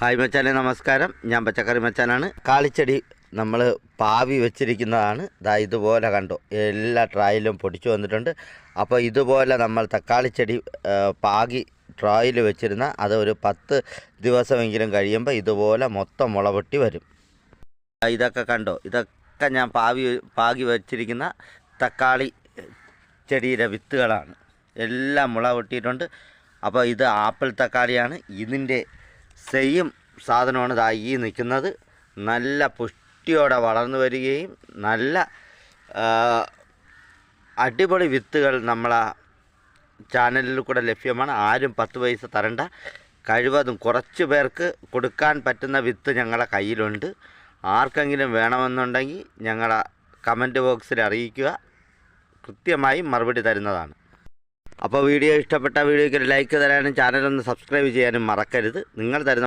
Hi മച്ചാനെ നമസ്കാരം. ഞാൻ പച്ചക്കറി മച്ചാനാണ്. കാളിച്ചെടി നമ്മൾ പാവി വെച്ചിരിക്കുന്നതാണ്. ദാ ഇതുപോലെ കണ്ടു. എല്ലാ ട്രായിലും പൊടിച്ചു വന്നിട്ടുണ്ട്. അപ്പോൾ ഇതുപോലെ നമ്മൾ തക്കാളി ചെടി പാകി ട്രായിൽ വെച്ചിരുന്ന അത് ഒരു പത്ത് ദിവസമെങ്കിലും കഴിയുമ്പോൾ ഇതുപോലെ മൊത്തം മുളപൊട്ടി വരും. ഇതൊക്കെ കണ്ടോ. ഇതൊക്കെ ഞാൻ പാവി പാകി വെച്ചിരിക്കുന്ന തക്കാളി ചെടിയുടെ വിത്തുകളാണ്. എല്ലാം മുള പൊട്ടിയിട്ടുണ്ട് അപ്പോൾ ഇത് ആപ്പിൾ തക്കാളിയാണ്. ഇതിന്റെ സെയിം സാധനമാണ് ദാ ഈ നിൽക്കുന്നത്. നല്ല പുഷ്ടിയോടെ വളർന്നു വരികയും നല്ല അടിപൊളി വിത്തുകൾ നമ്മളാ ചാനലിൽ കൂടെ ലഭ്യമാണ്. ആരും പത്ത് പൈസ തരണ്ട. കഴിവതും കുറച്ച് പേർക്ക് കൊടുക്കാൻ പറ്റുന്ന വിത്ത് ഞങ്ങളുടെ കയ്യിലുണ്ട്. ആർക്കെങ്കിലും വേണമെന്നുണ്ടെങ്കിൽ ഞങ്ങളുടെ കമന്റ് ബോക്സിൽ അറിയിക്കുക. കൃത്യമായി മറുപടി തരുന്നതാണ്. അപ്പോൾ വീഡിയോ ഇഷ്ടപ്പെട്ട വീഡിയോയ്ക്ക് ലൈക്ക് തരാനും ചാനലൊന്ന് സബ്സ്ക്രൈബ് ചെയ്യാനും മറക്കരുത്. നിങ്ങൾ തരുന്ന